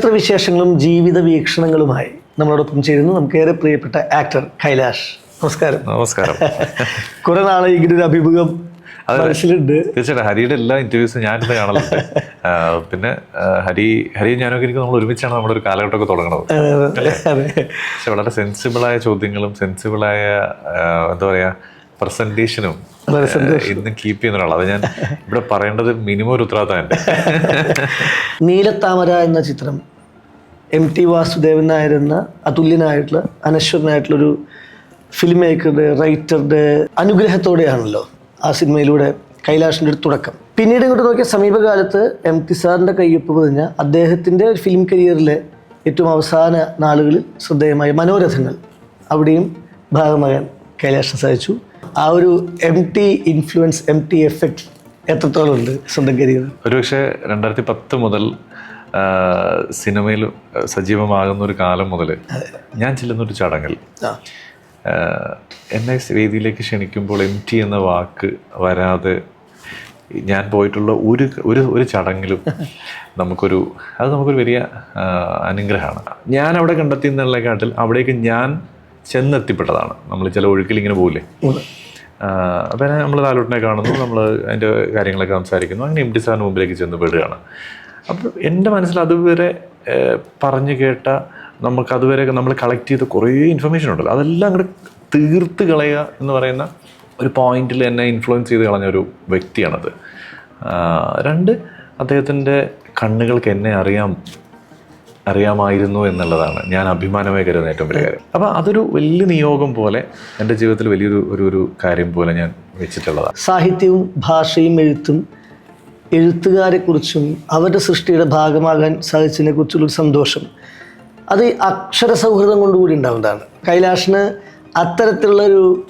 ചലച്ചിത്ര വിശേഷങ്ങളും ജീവിത വീക്ഷണങ്ങളുമായി നമ്മളോടൊപ്പം ചേരുന്നു നമുക്കേറെ പ്രിയപ്പെട്ട ആക്ടർ കൈലാഷ്. നമസ്കാരം. നമസ്കാരം. കുറെ നാളെ ഇങ്ങനെ ഒരു അഭിമുഖം മനസ്സിലുണ്ട്. തീർച്ചയായിട്ടും ഹരിയുടെ എല്ലാ ഇന്റർവ്യൂസും ഞാനിന്ന് കാണലുണ്ട്. പിന്നെ ഹരി ഹരി ഞാനൊക്കെ എനിക്ക് നമ്മൾ ഒരുമിച്ചാണ് നമ്മുടെ ഒരു കാലഘട്ടമൊക്കെ തുടങ്ങണത്. പക്ഷെ വളരെ സെൻസിബിളായ ചോദ്യങ്ങളും സെൻസിബിളായ എന്താ പറയാ പ്രസന്റേഷനും ഇന്നും കീപ്പ് ചെയ്യുന്ന ഒരാളാണ് അത് ഞാൻ ഇവിടെ പറയേണ്ടത് മിനിമം ഒരു ഉത്തരവാദിത്തം എന്റെ നീലത്താമര എന്ന ചിത്രം എം ടി വാസുദേവൻ നായരെന്ന എന്ന അതുല്യനായിട്ടുള്ള അനശ്വരനായിട്ടുള്ളൊരു ഫിലിം മേക്കറുടെ റൈറ്ററുടെ അനുഗ്രഹത്തോടെയാണല്ലോ ആ സിനിമയിലൂടെ കൈലാഷിന്റെ ഒരു തുടക്കം. പിന്നീട് ഇങ്ങോട്ട് നോക്കിയ സമീപകാലത്ത് എം ടി സാറിന്റെ കയ്യൊപ്പ് പതിഞ്ഞ അദ്ദേഹത്തിന്റെ ഫിലിം കരിയറിലെ ഏറ്റവും അവസാന നാളുകളിൽ ശ്രദ്ധേയമായ മനോരഥങ്ങൾ അവിടെയും ഭാഗമാകാൻ കൈലാഷിന് സാധിച്ചു ആ ഒരു M T influence M T effect എത്രത്തോളം ഉണ്ട് സ്വന്തം കരിയറിൽ? ഒരുപക്ഷെ രണ്ടായിരത്തി പത്ത് മുതൽ സിനിമയിൽ സജീവമാകുന്ന ഒരു കാലം മുതൽ ഞാൻ ചെല്ലുന്ന ഒരു ചടങ്ങിൽ എന്നെ വേദിയിലേക്ക് ക്ഷണിക്കുമ്പോൾ എം ടി എന്ന വാക്ക് വരാതെ ഞാൻ പോയിട്ടുള്ള ഒരു ഒരു ഒരു ചടങ്ങിലും നമുക്കൊരു അത് നമുക്കൊരു വലിയ അനുഗ്രഹമാണ്. ഞാൻ അവിടെ കണ്ടെത്തി എന്നുള്ളതിനെക്കാട്ടിൽ അവിടേക്ക് ഞാൻ ചെന്നെത്തിപ്പെട്ടതാണ്. നമ്മൾ ചില ഒഴുക്കിൽ ഇങ്ങനെ പോകില്ലേ അപ്പം നമ്മൾ ലാലോട്ടിനെ കാണുന്നു നമ്മൾ അതിന്റെ കാര്യങ്ങളൊക്കെ സംസാരിക്കുന്നു അങ്ങനെ എം ടി സാറിന് മുമ്പിലേക്ക് ചെന്ന് പെടുകയാണ്. അപ്പോൾ എന്റെ മനസ്സിൽ അതുവരെ പറഞ്ഞു കേട്ട നമുക്ക് അതുവരെ നമ്മൾ കളക്ട് ചെയ്ത കുറേ ഇൻഫർമേഷൻ ഉണ്ടല്ലോ. അതെല്ലാം അങ്ങോട്ട് തീർത്ത് കളയുക എന്ന് പറയുന്ന ഒരു പോയിന്റിൽ എന്നെ ഇൻഫ്ലുവൻസ് ചെയ്ത് കളഞ്ഞ ഒരു വ്യക്തിയാണത്. രണ്ട് അദ്ദേഹത്തിന്റെ കണ്ണുകൾക്ക് എന്നെ അറിയാം അറിയാമായിരുന്നു എന്നുള്ളതാണ് ഞാൻ അഭിമാനമായി കരുതുന്ന ഏറ്റവും വലിയ കാര്യം. അപ്പോൾ അതൊരു വലിയ നിയോഗം പോലെ എന്റെ ജീവിതത്തിൽ വലിയൊരു ഒരു ഒരു കാര്യം പോലെ ഞാൻ വെച്ചിട്ടുള്ളതാണ്. സാഹിത്യവും ഭാഷയും എഴുത്തും എഴുത്തുകാരെക്കുറിച്ചും അവരുടെ സൃഷ്ടിയുടെ ഭാഗമാകാൻ സാധിച്ചതിനെ കുറിച്ചുള്ളൊരു സന്തോഷം. അത് അക്ഷര സൗഹൃദം കൊണ്ടുകൂടി ഉണ്ടാവുന്നതാണ്. കൈലാഷിന് അത്തരത്തിലുള്ളൊരു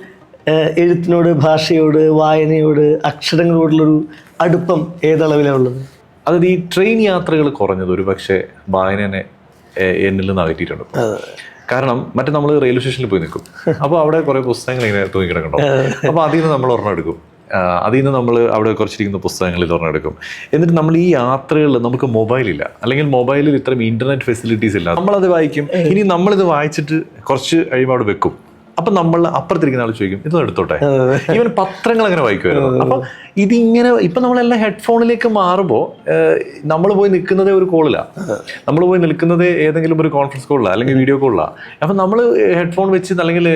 എഴുത്തിനോട് ഭാഷയോട് വായനയോട് അക്ഷരങ്ങളോടുള്ളൊരു അടുപ്പം ഏതളവിലാണ് ഉള്ളത്? അതായത് ഈ ട്രെയിൻ യാത്രകൾ കുറഞ്ഞത് ഒരു പക്ഷേ വായനനെ എന്നിൽ നിന്ന് അകറ്റിയിട്ടുണ്ട് കാരണം മറ്റേ നമ്മൾ റെയിൽവേ സ്റ്റേഷനിൽ പോയി നിൽക്കും. അപ്പോൾ അവിടെ കുറേ പുസ്തകങ്ങൾ ഇങ്ങനെ തൂങ്ങിക്കിടക്കണ്ടോ അപ്പോൾ അതിൽ നിന്ന് നമ്മൾ ഒരെണ്ണം എടുക്കും. അതിൽ നിന്ന് നമ്മൾ അവിടെ കുറച്ചിരിക്കുന്ന പുസ്തകങ്ങൾ ഒരെണ്ണം എടുക്കും. എന്നിട്ട് നമ്മൾ ഈ യാത്രകളിൽ നമുക്ക് മൊബൈലില്ല അല്ലെങ്കിൽ മൊബൈലിൽ ഇത്രയും ഇന്റർനെറ്റ് ഫെസിലിറ്റീസ് ഇല്ല നമ്മളത് വായിക്കും. ഇനി നമ്മളിത് വായിച്ചിട്ട് കുറച്ച് കഴിയുമ്പോൾ അവിടെ വെക്കും. അപ്പൊ നമ്മൾ അപ്പുറത്തിരിക്കുന്ന ആൾ ചോദിക്കും ഇതൊന്നും എടുത്തോട്ടെ? ഇവൻ പത്രങ്ങൾ അങ്ങനെ വായിക്കുമായിരുന്നു. അപ്പൊ ഇതിങ്ങനെ ഇപ്പൊ നമ്മളെല്ലാം ഹെഡ്ഫോണിലേക്ക് മാറുമ്പോൾ നമ്മൾ പോയി നിൽക്കുന്നതേ ഒരു കോളിലാണ് നമ്മൾ പോയി നിൽക്കുന്നത് ഏതെങ്കിലും ഒരു കോൺഫറൻസ് കോളിലാണ് അല്ലെങ്കിൽ വീഡിയോ കോളിലാണ് അപ്പൊ നമ്മൾ ഹെഡ്ഫോൺ വെച്ച് അല്ലെങ്കിൽ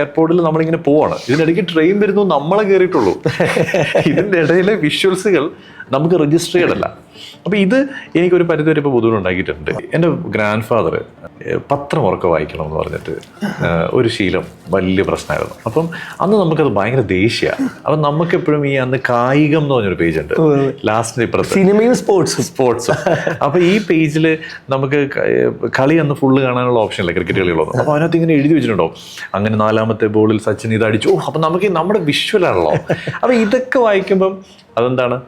എയർപോർട്ടിൽ നമ്മളിങ്ങനെ പോവാണ്. ഇതിനിടയ്ക്ക് ട്രെയിൻ വരുന്നു നമ്മളെ കയറിയിട്ടുള്ളൂ ഇതിന്റെ ഇടയിലെ വിഷ്വൽസുകൾ നമുക്ക് രജിസ്റ്റർ അല്ല. അപ്പോൾ ഇത് എനിക്കൊരു പരിധിവരെ ഇപ്പോൾ ബുദ്ധിമുട്ടുണ്ടാക്കിയിട്ടുണ്ട് എന്റെ ഗ്രാൻഡ് ഫാദർ പത്രം ഉറക്കെ വായിക്കണം എന്ന് പറഞ്ഞിട്ട് ഒരു ശീലം വലിയ പ്രശ്നമായിരുന്നു. അപ്പം അന്ന് നമുക്കത് ഭയങ്കര ദേഷ്യമാണ് അപ്പം നമുക്ക് എപ്പോഴും ഈ അന്ന് കായികം എന്ന് പറഞ്ഞൊരു പേജ് ഉണ്ട് ലാസ്റ്റ് ഇപ്പുറത്ത്. സിനിമയും സ്പോർട്സും. സ്പോർട്സ്. അപ്പൊ ഈ പേജിൽ നമുക്ക് കളി അന്ന് ഫുള്ള് കാണാനുള്ള ഓപ്ഷൻ ഇല്ല ക്രിക്കറ്റ് കളികളൊന്നും. അപ്പോൾ അതിനകത്ത് ഇങ്ങനെ എഴുതി വെച്ചിട്ടുണ്ടോ? അങ്ങനെ നാലാമത്തെ ബോളിൽ സച്ചിൻ ഇത് അടിച്ചു. ഓ അപ്പൊ നമുക്ക് നമ്മുടെ വിഷ്വലാണല്ലോ അപ്പൊ ഇതൊക്കെ വായിക്കുമ്പം അതെന്താണ്?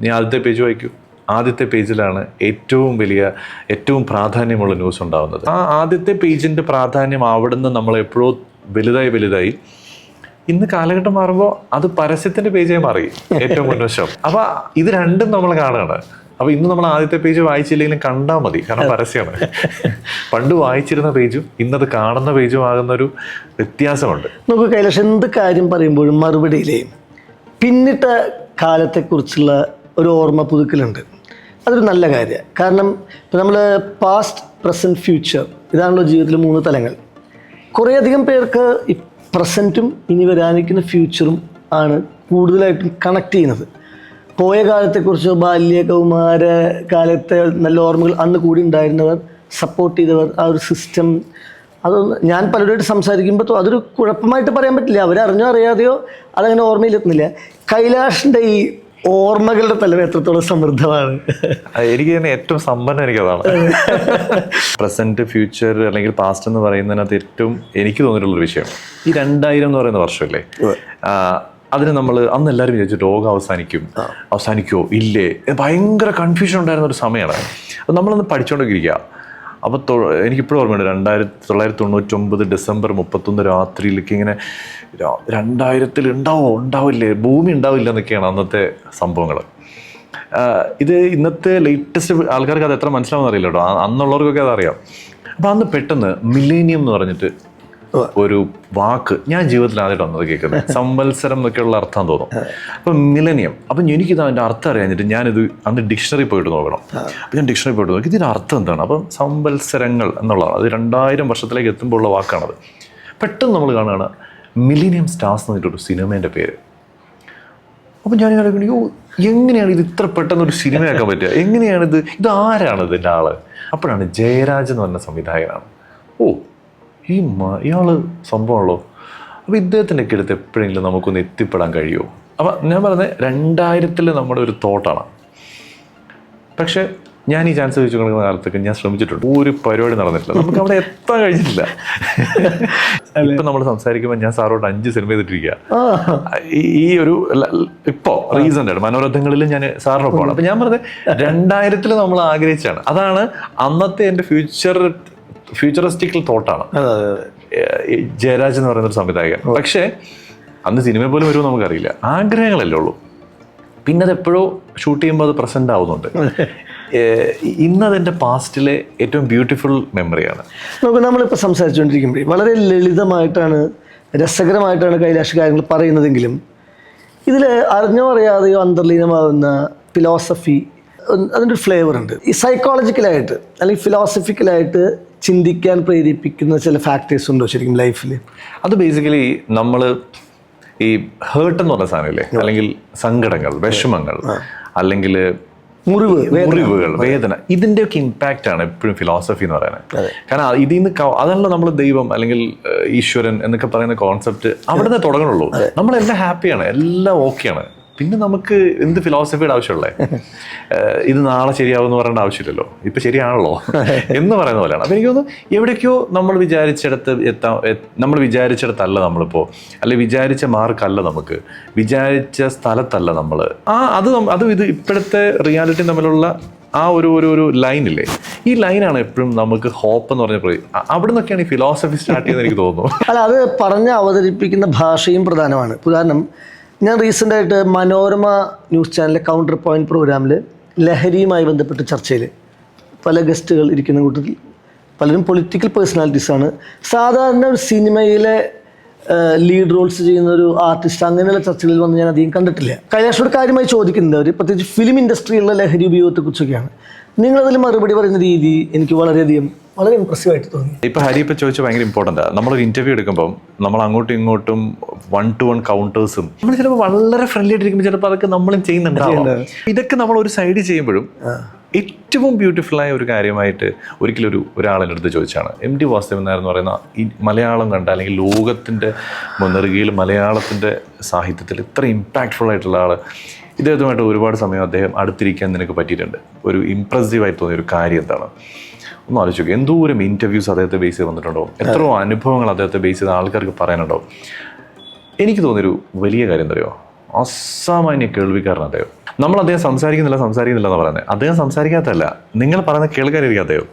നീ ആദ്യത്തെ പേജ് വായിക്കൂ. ആദ്യത്തെ പേജിലാണ് ഏറ്റവും വലിയ ഏറ്റവും പ്രാധാന്യമുള്ള ന്യൂസ് ഉണ്ടാവുന്നത്. ആ ആദ്യത്തെ പേജിന്റെ പ്രാധാന്യം അവിടുന്ന് നമ്മൾ എപ്പോഴോ വലുതായി വലുതായി ഇന്ന് കാലഘട്ടം മാറുമ്പോൾ അത് പരസ്യത്തിന്റെ പേജേ മാറി. ഏറ്റവും മുൻവശം. അപ്പൊ ഇത് രണ്ടും നമ്മൾ കാണുകയാണ് അപ്പൊ ഇന്ന് നമ്മൾ ആദ്യത്തെ പേജ് വായിച്ചില്ലെങ്കിലും കണ്ടാൽ മതി. കാരണം പരസ്യമാണ് പണ്ട് വായിച്ചിരുന്ന പേജും ഇന്നത് കാണുന്ന പേജും ആകുന്ന ഒരു വ്യത്യാസമുണ്ട്. നമുക്ക് കൈലാഷ് എന്ത് കാര്യം പറയുമ്പോഴും മറുപടിയിലേ പിന്നിട്ട കാലത്തെക്കുറിച്ചുള്ള ഒരു ഓർമ്മ പുതുക്കലുണ്ട്. അതൊരു നല്ല കാര്യമാണ് കാരണം ഇപ്പം നമ്മൾ പാസ്റ്റ് പ്രസന്റ് ഫ്യൂച്ചർ ഇതാണല്ലോ ജീവിതത്തിൽ മൂന്ന് തലങ്ങൾ. കുറേയധികം പേർക്ക് ഈ പ്രസന്റും ഇനി വരാനിരിക്കുന്ന ഫ്യൂച്ചറും ആണ് കൂടുതലായിട്ടും കണക്ട് ചെയ്യുന്നത്. പോയ കാലത്തെക്കുറിച്ചോ ബാല്യ കൗമാര കാലത്തെ നല്ല ഓർമ്മകൾ അന്ന് കൂടി ഉണ്ടായിരുന്നവർ സപ്പോർട്ട് ചെയ്തവർ ആ ഒരു സിസ്റ്റം അതൊന്ന് ഞാൻ പലരുമായിട്ട് സംസാരിക്കുമ്പോൾ അതൊരു കുഴപ്പമായിട്ട് പറയാൻ പറ്റില്ല. അവരറിഞ്ഞോ അറിയാതെയോ അതങ്ങനെ ഓർമ്മയിലെത്തുന്നില്ല. കൈലാഷിന്റെ ഈ ഓർമ്മകളുടെ തലം എത്രത്തോളം സമൃദ്ധമാണ്. എനിക്ക് തന്നെ ഏറ്റവും സമ്പന്നം എനിക്കതാണ് പ്രസന്റ് ഫ്യൂച്ചർ അല്ലെങ്കിൽ പാസ്റ്റ് എന്ന് പറയുന്നതിനകത്ത് ഏറ്റവും എനിക്ക് തോന്നിയിട്ടുള്ളൊരു വിഷയം. ഈ രണ്ടായിരം എന്ന് പറയുന്ന വർഷമല്ലേ? അതിന് നമ്മൾ അന്ന് എല്ലാവരും വിചാരിച്ചു രോഗം അവസാനിക്കും. അവസാനിക്കുമോ ഇല്ലേ? ഭയങ്കര കൺഫ്യൂഷൻ ഉണ്ടായിരുന്ന ഒരു സമയമാണ്. അത് നമ്മളൊന്ന് പഠിച്ചുകൊണ്ടൊക്കെ ഇരിക്കുക അപ്പോൾ എനിക്കിപ്പോഴും ഓർമ്മയുണ്ട് രണ്ടായിരത്തി തൊള്ളായിരത്തി തൊണ്ണൂറ്റൊമ്പത് ഡിസംബർ മുപ്പത്തൊന്ന് രാത്രിയിലേക്ക് ഇങ്ങനെ രണ്ടായിരത്തിൽ ഉണ്ടാവോ? ഉണ്ടാവില്ലേ? ഭൂമി ഉണ്ടാവില്ല എന്നൊക്കെയാണ് അന്നത്തെ സംഭവങ്ങൾ. ഇത് ഇന്നത്തെ ലേറ്റസ്റ്റ് ആൾക്കാർക്ക് അത് എത്ര മനസ്സിലാവുന്ന അറിയില്ല കേട്ടോ. അന്നുള്ളവർക്കൊക്കെ അതറിയാം. അപ്പോൾ അന്ന് പെട്ടെന്ന് മില്ലേനിയം എന്ന് പറഞ്ഞിട്ട് ഒരു വാക്ക് ഞാൻ ജീവിതത്തിൽ ആദ്യമായിട്ട് വന്നത് കേൾക്കുന്നത്. സംവത്സരം എന്നൊക്കെയുള്ള അർത്ഥം തോന്നും. അപ്പം മിലനിയം. അപ്പം എനിക്കിത് അതിന്റെ അർത്ഥം അറിയാഞ്ഞിട്ട് ഞാനിത് അന്ന് ഡിക്ഷണറി പോയിട്ട് നോക്കണം. അപ്പം ഞാൻ ഡിക്ഷണറി പോയിട്ട് നോക്കി. ഇതിന്റെ അർത്ഥം എന്താണ്? അപ്പം സംവത്സരങ്ങൾ എന്നുള്ളതാണ്. അത് രണ്ടായിരം വർഷത്തിലേക്ക് എത്തുമ്പോൾ ഉള്ള വാക്കാണത്. പെട്ടെന്ന് നമ്മൾ കാണുകയാണ് മിലിനിയം സ്റ്റാർസ് എന്ന് പറഞ്ഞിട്ടൊരു സിനിമേന്റെ പേര്. അപ്പം ഞാൻ ഓ എങ്ങനെയാണ് ഇത് ഇത്ര പെട്ടെന്ന് ഒരു സിനിമയാക്കാൻ പറ്റുക? എങ്ങനെയാണിത്? ഇത് ആരാണ് ഇതിന്റെ ആൾ? അപ്പോഴാണ് ജയരാജ് എന്ന് പറഞ്ഞ സംവിധായകനാണ്. ഓ ഈ ഇയാൾ ഇയാൾ സംഭവമാണല്ലോ. അപ്പോൾ ഇദ്ദേഹത്തിന്റെ ഒക്കെ അടുത്ത് എപ്പോഴെങ്കിലും നമുക്കൊന്ന് എത്തിപ്പെടാൻ കഴിയുമോ? അപ്പം ഞാൻ പറഞ്ഞത് രണ്ടായിരത്തിൽ നമ്മുടെ ഒരു തോട്ടാണ്. പക്ഷേ ഞാൻ ഈ ചാൻസ് ചോദിച്ചു കൊടുക്കുന്ന കാലത്തൊക്കെ ഞാൻ ശ്രമിച്ചിട്ടുണ്ട്. ഒരു പരിപാടി നടന്നിട്ടില്ല. നമുക്ക് അവിടെ എത്താൻ കഴിഞ്ഞിട്ടില്ല. ഇപ്പം നമ്മൾ സംസാരിക്കുമ്പോൾ ഞാൻ സാറോട് അഞ്ച് സിനിമ ചെയ്തിട്ടിരിക്കുക ഈ- ഒരു ഇപ്പോൾ ഇപ്പോ റീസെന്റ് ആയിട്ട് മനോരഥങ്ങളിൽ ഞാൻ സാറിനൊപ്പമാണ്. അപ്പൊ ഞാൻ പറഞ്ഞത് രണ്ടായിരത്തിൽ നമ്മൾ ആഗ്രഹിച്ചാണ് അതാണ് അന്നത്തെ എന്റെ ഫ്യൂച്ചർ ഫ്യൂച്ചറിസ്റ്റിക്കൽ തോട്ടാണ് ജയരാജ് എന്ന് പറയുന്ന ഒരു സംവിധായകൻ പക്ഷേ അന്ന് സിനിമ പോലും വരുമോ നമുക്കറിയില്ല. ആഗ്രഹങ്ങളല്ലേ ഉള്ളൂ. പിന്നെ അത് എപ്പോഴോ ഷൂട്ട് ചെയ്യുമ്പോൾ അത് പ്രസന്റ് ആവുന്നുണ്ട്. ഇന്നതെന്റെ പാസ്റ്റിലെ ഏറ്റവും ബ്യൂട്ടിഫുൾ മെമ്മറിയാണ് നമുക്ക് നമ്മളിപ്പോൾ സംസാരിച്ചുകൊണ്ടിരിക്കുമ്പോഴേ വളരെ ലളിതമായിട്ടാണ് രസകരമായിട്ടാണ് കൈലാഷ് കാര്യങ്ങൾ പറയുന്നതെങ്കിലും ഇതിൽ അറിഞ്ഞോ അറിയാതെയോ അന്തർലീനമാകുന്ന ഫിലോസഫി അതിന്റെ ഒരു ഫ്ലേവർ ഉണ്ട്. ഈ സൈക്കോളജിക്കലായിട്ട് അല്ലെങ്കിൽ ഫിലോസഫിക്കലായിട്ട് ചിന്തിക്കാൻ പ്രേരിപ്പിക്കുന്ന ചില ഫാക്ടേഴ്സ് ഉണ്ടോ ശരിക്കും ലൈഫിൽ അത് ബേസിക്കലി നമ്മൾ ഈ ഹേർട്ട് എന്ന് പറഞ്ഞ സാധനമില്ലേ? അല്ലെങ്കിൽ സങ്കടങ്ങൾ വിഷമങ്ങൾ അല്ലെങ്കിൽ മുറിവ് മുറിവുകൾ വേദന. ഇതിന്റെയൊക്കെ ഇമ്പാക്റ്റ് ആണ് എപ്പോഴും ഫിലോസഫി എന്ന് പറയുന്നത്. കാരണം ഇതിൽ നിന്ന് അതല്ല നമ്മൾ ദൈവം അല്ലെങ്കിൽ ഈശ്വരൻ എന്നൊക്കെ പറയുന്ന കോൺസെപ്റ്റ് അവിടെ നിന്ന് തുടങ്ങണുള്ളൂ നമ്മളെല്ലാം ഹാപ്പിയാണ് എല്ലാം ഓക്കെയാണ് പിന്നെ നമുക്ക് എന്ത് ഫിലോസഫിയുടെ ആവശ്യമുള്ളേ? ഇത് നാളെ ശരിയാവുമെന്ന് പറയേണ്ട ആവശ്യമില്ലല്ലോ. ഇപ്പൊ ശരിയാണല്ലോ. എന്ന് പറയുന്ന പോലെയാണ്. അപ്പൊ എനിക്ക് തോന്നുന്നു എവിടേക്കോ നമ്മൾ വിചാരിച്ചിടത്ത് എത്താൻ നമ്മൾ വിചാരിച്ചിടത്തല്ല നമ്മളിപ്പോ അല്ലെ വിചാരിച്ച മാർക്കല്ല നമുക്ക് വിചാരിച്ച സ്ഥലത്തല്ല നമ്മൾ ആ അത് അത് ഇത് ഇപ്പോഴത്തെ റിയാലിറ്റി തമ്മിലുള്ള ആ ഒരു ഒരു ഒരു ലൈനില്ലേ ഈ ലൈനാണ് എപ്പോഴും നമുക്ക് ഹോപ്പ് എന്ന് പറഞ്ഞ അവിടെ നിന്നൊക്കെയാണ് ഈ ഫിലോസഫി സ്റ്റാർട്ട് ചെയ്യുന്നത് എനിക്ക് തോന്നുന്നു. അല്ല അത് പറഞ്ഞ് അവതരിപ്പിക്കുന്ന ഭാഷയും പ്രധാനമാണ്. ഉദാഹരണം ഞാൻ റീസെന്റ് ആയിട്ട് മനോരമ ന്യൂസ് ചാനലിലെ കൗണ്ടർ പോയിന്റ് പ്രോഗ്രാമിൽ ലഹരിയുമായി ബന്ധപ്പെട്ട് ചർച്ചയിൽ പല ഗസ്റ്റുകൾ ഇരിക്കുന്ന കൂട്ടത്തിൽ പലരും പൊളിറ്റിക്കൽ പേഴ്സണാലിറ്റീസാണ് സാധാരണ ഒരു സിനിമയിലെ ലീഡ് റോൾസ് ചെയ്യുന്ന ഒരു ആർട്ടിസ്റ്റ് അങ്ങനെയുള്ള ചർച്ചകളിൽ വന്ന് ഞാൻ അധികം കണ്ടിട്ടില്ല. കൈലാഷോട് കാര്യമായി ചോദിക്കുന്നത് അവർ പ്രത്യേകിച്ച് ഫിലിം ഇൻഡസ്ട്രിയിലുള്ള ലഹരി ഉപയോഗത്തെക്കുറിച്ചൊക്കെയാണ്. നിങ്ങളതിൽ മറുപടി പറയുന്ന രീതി എനിക്ക് വളരെയധികം വളരെ ഇമ്പ്രസീവായിട്ട് തോന്നി. ഇപ്പൊ ഹരി ഇപ്പൊ ചോദിച്ചാൽ ഭയങ്കര ഇമ്പോർട്ടന്റ് ആണ് നമ്മളൊരു ഇന്റർവ്യൂ എടുക്കുമ്പോൾ നമ്മൾ അങ്ങോട്ടും ഇങ്ങോട്ടും വൺ ടു വൺ കൗണ്ടേഴ്സും നമ്മൾ ചിലപ്പോൾ വളരെ ഫ്രണ്ട്ലി ആയിട്ടിരിക്കുമ്പോൾ ചിലപ്പോൾ അതൊക്കെ നമ്മളും ചെയ്യുന്നുണ്ടാവും. ഇതൊക്കെ നമ്മൾ ഒരു സൈഡ് ചെയ്യുമ്പോഴും ഏറ്റവും ബ്യൂട്ടിഫുൾ ആയ ഒരു കാര്യമായിട്ട് ഒരിക്കലും ഒരു ഒരാളെന്റെ അടുത്ത് ചോദിച്ചാണ്. എം ടി വാസുദേവൻ നായർ എന്ന് പറയുന്ന ഈ മലയാളം കണ്ട അല്ലെങ്കിൽ ലോകത്തിന്റെ മുൻനിറുകയിൽ മലയാളത്തിന്റെ സാഹിത്യത്തിൽ ഇത്ര ഇമ്പാക്റ്റ്ഫുൾ ആയിട്ടുള്ള ആൾ ഇദ്ദേഹത്തുമായിട്ട് ഒരുപാട് സമയം അദ്ദേഹം അടുത്തിരിക്കാൻ നിനക്ക് പറ്റിയിട്ടുണ്ട്. ഒരു ഇമ്പ്രസീവായി തോന്നിയ ഒരു കാര്യം എന്താണ്? ഒന്ന് ആലോചിച്ചു നോക്കുക എന്തോരം ഇന്റർവ്യൂസ് അദ്ദേഹത്തെ ബേസ് ചെയ്ത് വന്നിട്ടുണ്ടോ? എത്രയോ അനുഭവങ്ങൾ അദ്ദേഹത്തെ ബേസ് ചെയ്ത ആൾക്കാർക്ക് പറയാനുണ്ടോ? എനിക്ക് തോന്നിയൊരു വലിയ കാര്യം എന്തറിയോ? അസാമാന്യ കേൾവിക്കാരൻ അദ്ദേഹം. നമ്മൾ അദ്ദേഹം സംസാരിക്കുന്നില്ല സംസാരിക്കുന്നില്ല എന്ന് പറയുന്നത് അദ്ദേഹം സംസാരിക്കാത്തല്ല നിങ്ങൾ പറയുന്ന കേൾക്കാനിരിക്കും അദ്ദേഹം.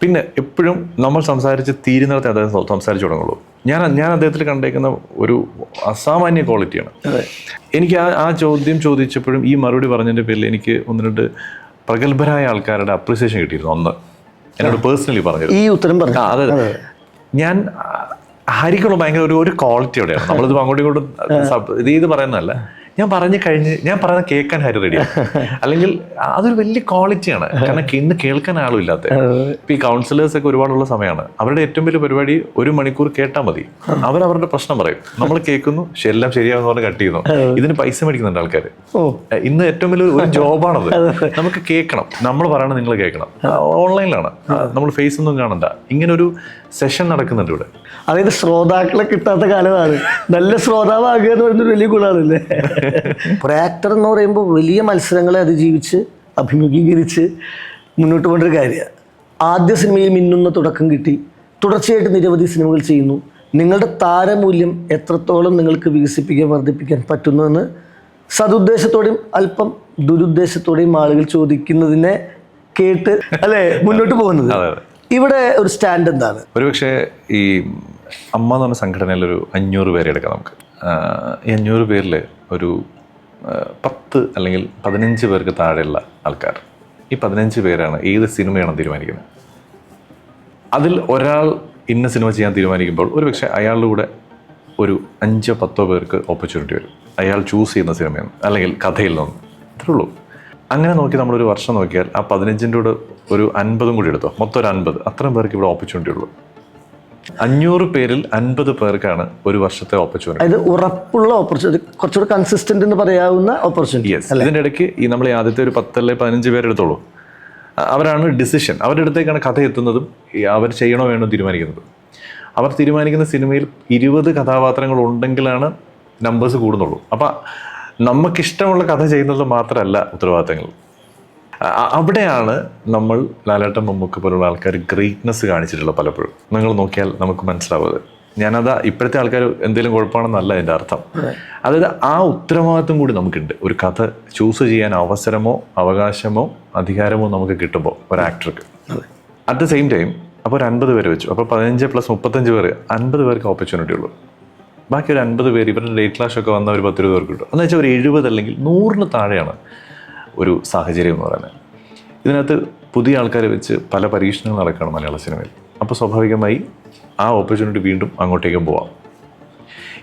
പിന്നെ എപ്പോഴും നമ്മൾ സംസാരിച്ച് തീരുന്നിടത്തെ അദ്ദേഹം സംസാരിച്ചു തുടങ്ങുള്ളൂ. ഞാൻ ഞാൻ അദ്ദേഹത്തിൽ കണ്ടേക്കുന്ന ഒരു അസാമാന്യ ക്വാളിറ്റിയാണ്. എനിക്ക് ആ ആ ചോദ്യം ചോദിച്ചപ്പോഴും ഈ മറുപടി പറഞ്ഞതിന്റെ പേരിൽ എനിക്ക് ഒന്ന് രണ്ട് പ്രഗത്ഭരായ ആൾക്കാരുടെ അപ്രീസിയേഷൻ കിട്ടിയിരുന്നു ഒന്ന് എന്നോട് പേഴ്സണലി പറഞ്ഞു ഈ ഉത്തരം പറഞ്ഞു. അതെ ഞാൻ ഹരിക്കുള്ള ഭയങ്കര ഒരു ഒരു ക്വാളിറ്റി അവിടെയാണ്. നമ്മളിത് അങ്ങോട്ടും ഇങ്ങോട്ടും ഇത് ചെയ്ത് പറയുന്നതല്ല. ഞാൻ പറഞ്ഞു കഴിഞ്ഞ് ഞാൻ പറയുന്നത് കേൾക്കാൻ ഹരി റെഡിയാണ് അല്ലെങ്കിൽ അതൊരു വലിയ ക്വാളിറ്റിയാണ് കാരണം ഇന്ന് കേൾക്കാൻ ആളും ഇല്ലാത്ത. ഈ കൗൺസിലേഴ്സ് ഒക്കെ ഒരുപാടുള്ള സമയമാണ് അവരുടെ ഏറ്റവും വലിയ പരിപാടി ഒരു മണിക്കൂർ കേട്ടാൽ മതി. അവർ അവരുടെ പ്രശ്നം പറയും. നമ്മൾ കേൾക്കുന്നു എല്ലാം ശരിയാവുന്ന പറഞ്ഞ് കട്ട് ചെയ്യുന്നു. ഇതിന് പൈസ മേടിക്കുന്നുണ്ട് ആൾക്കാർ ഇന്ന് ഏറ്റവും വലിയ ഒരു ജോബാണത്. നമുക്ക് കേൾക്കണം. നമ്മൾ പറയണം നിങ്ങൾ കേൾക്കണം. ഓൺലൈനിലാണ്. നമ്മൾ ഫേസ് ഒന്നും കാണണ്ട. ഇങ്ങനൊരു ഒരു സെഷൻ നടക്കുന്നുണ്ട് ഇവിടെ. അതായത് ശ്രോതാക്കളെ കിട്ടാത്ത കാലമാണ്. നല്ല ശ്രോതാവാകുക എന്ന് പറയുന്നത് വലിയ ഗുണമാണല്ലേ പ്രാക്ടർ ആക്ടർ എന്ന് പറയുമ്പോൾ വലിയ മത്സരങ്ങളെ അതിജീവിച്ച് അഭിമുഖീകരിച്ച് മുന്നോട്ട് പോകേണ്ട ഒരു കാര്യമാണ്. ആദ്യ സിനിമയിൽ മിന്നുന്ന തുടക്കം കിട്ടി. തുടർച്ചയായിട്ട് നിരവധി സിനിമകൾ ചെയ്യുന്നു. നിങ്ങളുടെ താരമൂല്യം എത്രത്തോളം നിങ്ങൾക്ക് വികസിപ്പിക്കാൻ വർദ്ധിപ്പിക്കാൻ പറ്റുന്നുവെന്ന് സതുദ്ദേശത്തോടെയും അല്പം ദുരുദ്ദേശത്തോടെയും ആളുകൾ ചോദിക്കുന്നതിനെ കേട്ട് അല്ലേ മുന്നോട്ട് പോകുന്നത്. ഇവിടെ ഒരു സ്റ്റാൻഡ് എന്താണ്? ഒരുപക്ഷെ ഈ അമ്മ എന്ന് പറഞ്ഞ സംഘടനയിൽ ഒരു അഞ്ഞൂറ് പേരെ എടുക്കാം നമുക്ക്. ഈ അഞ്ഞൂറ് പേരിൽ ഒരു പത്ത് അല്ലെങ്കിൽ പതിനഞ്ച് പേർക്ക് താഴെയുള്ള ആൾക്കാർ. ഈ പതിനഞ്ച് പേരാണ് ഏത് സിനിമയാണ് തീരുമാനിക്കുന്നത്? അതിൽ ഒരാൾ ഇന്ന സിനിമ ചെയ്യാൻ തീരുമാനിക്കുമ്പോൾ ഒരുപക്ഷെ അയാളുടെ കൂടെ ഒരു അഞ്ചോ പത്തോ പേർക്ക് ഓപ്പർച്യൂണിറ്റി വരും. അയാൾ ചൂസ് ചെയ്യുന്ന സിനിമയാണ് അല്ലെങ്കിൽ കഥയിൽ നിന്ന്. അത്രേ ഉള്ളൂ. അങ്ങനെ നോക്കി നമ്മളൊരു വർഷം നോക്കിയാൽ ആ പതിനഞ്ചിന്റെ കൂടെ ഒരു അൻപതും കൂടി എടുത്തോ. മൊത്തം ഒരു അൻപത്. അത്രയും പേർക്ക് ഇവിടെ ഓപ്പർച്യൂണിറ്റി ഉള്ളൂ. അഞ്ഞൂറ് പേരിൽ അൻപത് പേർക്കാണ് ഒരു വർഷത്തെ ഓപ്പർച്യൂണിറ്റി അതായത് ഉറപ്പുള്ള ഓപ്പർച്യൂണിറ്റി കുറച്ചുകൂടി കൺസിസ്റ്റന്റ് എന്ന് പറയാവുന്ന ഓപ്പർച്യൂണിറ്റി യെസ് ഇതിന്റെ ഇടയ്ക്ക് ഈ നമ്മൾ ആദ്യത്തെ ഒരു പത്തല്ലേ പതിനഞ്ച് പേരെടുത്തോളൂ അവരാണ് ഡിസിഷൻ അവരുടെ അടുത്തേക്കാണ് കഥ എത്തുന്നതും അവർ ചെയ്യണോ വേണോ തീരുമാനിക്കുന്നത്. അവർ തീരുമാനിക്കുന്ന സിനിമയിൽ ഇരുപത് കഥാപാത്രങ്ങൾ ഉണ്ടെങ്കിലാണ് നമ്പേഴ്സ് കൂടുന്നുള്ളൂ. അപ്പം നമുക്കിഷ്ടമുള്ള കഥ ചെയ്യുന്നത് മാത്രമല്ല ഉത്തരവാദിത്തങ്ങൾ. അവിടെയാണ് നമ്മൾ ലാലേട്ടൻ മമ്മൂക്ക് പോലുള്ള ആൾക്കാർ ഗ്രേറ്റ്നെസ് കാണിച്ചിട്ടുള്ളത് പലപ്പോഴും. നിങ്ങൾ നോക്കിയാൽ നമുക്ക് മനസ്സിലാവുന്നത്. ഞാനത് ഇപ്പോഴത്തെ ആൾക്കാർ എന്തെങ്കിലും കുഴപ്പമാണെന്നല്ല എന്റെ അർത്ഥം. അതായത് ആ ഉത്തരവാദിത്വം കൂടി നമുക്കുണ്ട്. ഒരു കഥ ചൂസ് ചെയ്യാൻ അവസരമോ അവകാശമോ അധികാരമോ നമുക്ക് കിട്ടുമ്പോൾ ഒരു ആക്ടർക്ക് അറ്റ് ദ സെയിം ടൈം അപ്പോൾ ഒരു അൻപത് പേര് വെച്ചു. അപ്പോൾ പതിനഞ്ച് പ്ലസ് മുപ്പത്തഞ്ച് പേര് അൻപത് പേർക്ക് ഓപ്പർച്യൂണിറ്റി ഉള്ളൂ. ബാക്കി ഒരു അൻപത് പേര് ഇവരുടെ ഡേറ്റ് ക്ലാഷ് ഒക്കെ വന്ന ഒരു പത്തിരുപത് പേർക്ക് കിട്ടും. എന്ന് വെച്ചാൽ ഒരു എഴുപത് അല്ലെങ്കിൽ നൂറിന് താഴെയാണ് ഒരു സാഹചര്യം എന്ന് പറയുന്നത്. ഇതിനകത്ത് പുതിയ ആൾക്കാരെ വെച്ച് പല പരീക്ഷണങ്ങൾ നടക്കുകയാണ് മലയാള സിനിമയിൽ. അപ്പോൾ സ്വാഭാവികമായി ആ ഓപ്പർച്യൂണിറ്റി വീണ്ടും അങ്ങോട്ടേക്കും പോവാം.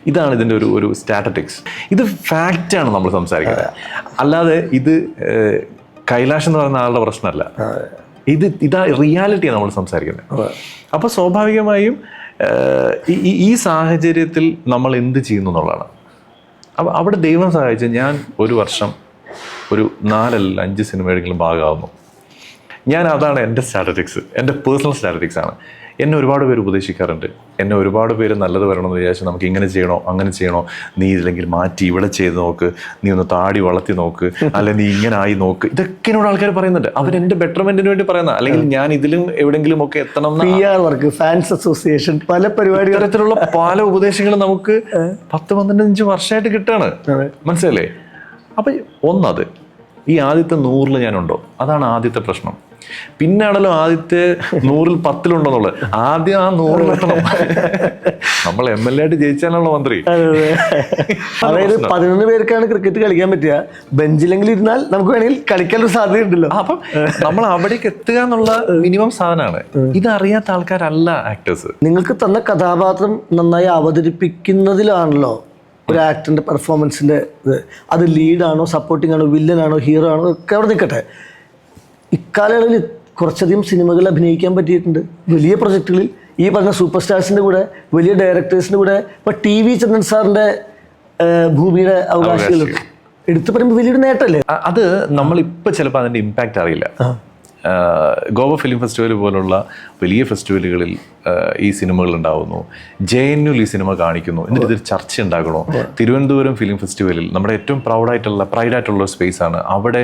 ഇതാണ് ഇതിന്റെ ഒരു ഒരു സ്റ്റാറ്ററ്റിക്സ് ഇത് ഫാക്റ്റാണ് നമ്മൾ സംസാരിക്കുന്നത്. അല്ലാതെ ഇത് കൈലാഷ് എന്ന് പറയുന്ന ആളുടെ പ്രശ്നമല്ല. ഇത് ഇതാ റിയാലിറ്റിയാണ് നമ്മൾ സംസാരിക്കുന്നത്. അപ്പോൾ സ്വാഭാവികമായും ഈ- സാഹചര്യത്തിൽ നമ്മൾ എന്ത് ചെയ്യുന്നു എന്നുള്ളതാണ്. അപ്പം അവിടെ ദൈവം സഹായിച്ച് ഞാൻ ഒരു വർഷം ഒരു നാലല്ല അഞ്ച് സിനിമയെങ്കിലും ഭാഗമാകുന്നു ഞാൻ അതാണ് എന്റെ സ്റ്റാറ്ററ്റിക്സ് എന്റെ പേഴ്സണൽ സ്റ്റാറ്ററ്റിക്സ് ആണ്. എന്നെ ഒരുപാട് പേര് ഉപദേശിക്കാറുണ്ട്. എന്നെ ഒരുപാട് പേര് നല്ലത് വരണമെന്ന് വിചാരിച്ചാൽ നമുക്ക് ഇങ്ങനെ ചെയ്യണോ അങ്ങനെ ചെയ്യണോ നീ ഇതില്ലെങ്കിൽ മാറ്റി ഇവിടെ ചെയ്ത് നോക്ക് നീ ഒന്ന് താടി വളർത്തി നോക്ക് അല്ലെ നീ ഇങ്ങനെ ആയി നോക്ക്. ഇതൊക്കെ എന്നോട് ആൾക്കാർ പറയുന്നുണ്ട് അവരെന്റെ ബെറ്റർമെന്റിന് വേണ്ടി പറയുന്ന അല്ലെങ്കിൽ ഞാൻ ഇതിലും എവിടെങ്കിലും ഒക്കെ എത്തണം വർക്ക് ഫാൻസ് അസോസിയേഷൻ പല പരിപാടി തരത്തിലുള്ള പല ഉപദേശങ്ങളും നമുക്ക് പത്ത് പന്ത്രണ്ടഞ്ച് വർഷമായിട്ട് കിട്ടാണ് മനസ്സിലല്ലേ? അപ്പൊ ഒന്നത് ഈ ആദ്യത്തെ നൂറിൽ ഞാനുണ്ടോ? അതാണ് ആദ്യത്തെ പ്രശ്നം. പിന്നാണല്ലോ ആദ്യത്തെ നൂറിൽ പത്തിലുണ്ടെന്നുള്ളത്. ആദ്യം ആ നൂറിലെത്തണം നമ്മൾ എം എൽ എ ആയിട്ട് ജയിച്ചാണല്ലോ മന്ത്രി അതായത് പതിനൊന്ന് പേർക്കാണ് ക്രിക്കറ്റ് കളിക്കാൻ പറ്റുക. ബെഞ്ചിലെങ്കിലും ഇരുന്നാൽ നമുക്ക് വേണമെങ്കിൽ കളിക്കാൻ ഒരു സാധ്യത ഉണ്ടല്ലോ. അപ്പം നമ്മൾ അവിടേക്ക് എത്തുക എന്നുള്ള മിനിമം സാധനമാണ്. ഇതറിയാത്ത ആൾക്കാരല്ല ആക്ടേഴ്സ് നിങ്ങൾക്ക് തന്ന കഥാപാത്രം നന്നായി അവതരിപ്പിക്കുന്നതിലാണല്ലോ ഒരു ആക്ടറിന്റെ പെർഫോമൻസിന്റെ ഇത്. അത് ലീഡാണോ സപ്പോർട്ടിംഗ് ആണോ വില്ലനാണോ ഹീറോ ആണോ ഒക്കെ അവിടെ നിൽക്കട്ടെ. ഇക്കാലയളവിൽ കുറച്ചധികം സിനിമകളിൽ അഭിനയിക്കാൻ പറ്റിയിട്ടുണ്ട്. വലിയ പ്രൊജക്റ്റുകളിൽ ഈ പറഞ്ഞ സൂപ്പർ സ്റ്റാർസിന്റെ കൂടെ വലിയ ഡയറക്ടേഴ്സിന്റെ കൂടെ ഇപ്പോൾ ടി വി ചന്ദ്രൻ സാറിന്റെ ഭൂമിയുടെ അവകാശികളുണ്ട് എടുത്തു പറയുമ്പോൾ വലിയൊരു നേട്ടമല്ലേ? അത് നമ്മളിപ്പോൾ ചിലപ്പോൾ അതിന്റെ ഇമ്പാക്റ്റ് അറിയില്ല. ഗോവ ഫിലിം ഫെസ്റ്റിവൽ പോലുള്ള വലിയ ഫെസ്റ്റിവലുകളിൽ ഈ സിനിമകൾ ഉണ്ടാവുന്നു. ജെ എൻ യുൽ ഈ സിനിമ കാണിക്കുന്നു. എന്നിട്ട് ഇതൊരു ചർച്ച ഉണ്ടാകണോ? തിരുവനന്തപുരം ഫിലിം ഫെസ്റ്റിവലിൽ നമ്മുടെ ഏറ്റവും പ്രൗഡായിട്ടുള്ള പ്രൈഡായിട്ടുള്ള സ്പേസ് ആണ് അവിടെ